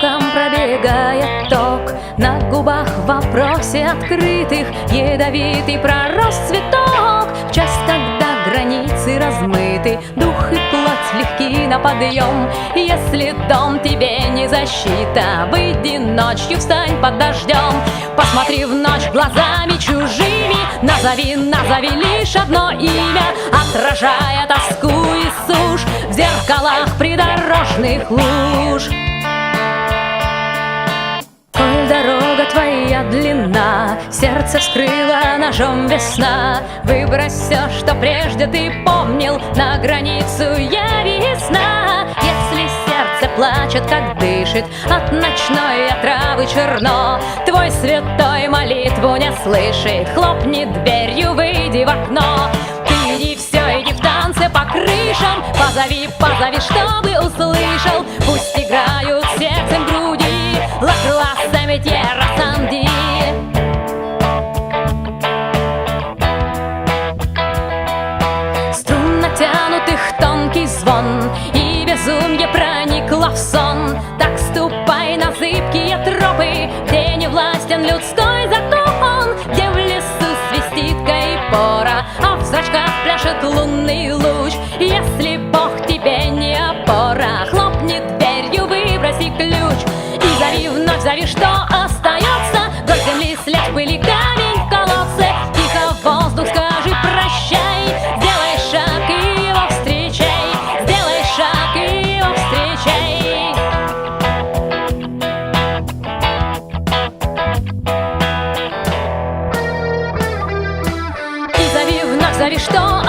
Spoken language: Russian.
пробегает ток. На губах в вопросе открытых Ядовитый пророс цветок. В час, когда границы размыты Дух и плоть легки на подъем. Если дом тебе не защита Выйди ночью, встань под дождем. Посмотри в ночь глазами чужими Назови, назови лишь одно имя. Отражая тоску и сушь В зеркалах придорожных луж сердце вскрыла ножом весна. Выбрось все, что прежде ты помнил, на границу яви сна. Если сердце плачет, как дышит, от ночной отравы черно, твой святой молитву не слышит, хлопни дверью, выйди в окно. Ты иди все, иди в танце по крышам, позови, позови, чтобы услышал, безумье проникло в сон. Так ступай на зыбкие тропы Где не властен людской закон Где в лесу свистит кайпора А в зрачках пляшет лунный луч. Если Бог тебе не опора Хлопни дверью, выброси ключ. И зови вновь, зови, что остается. Вдоль земли след пыли за что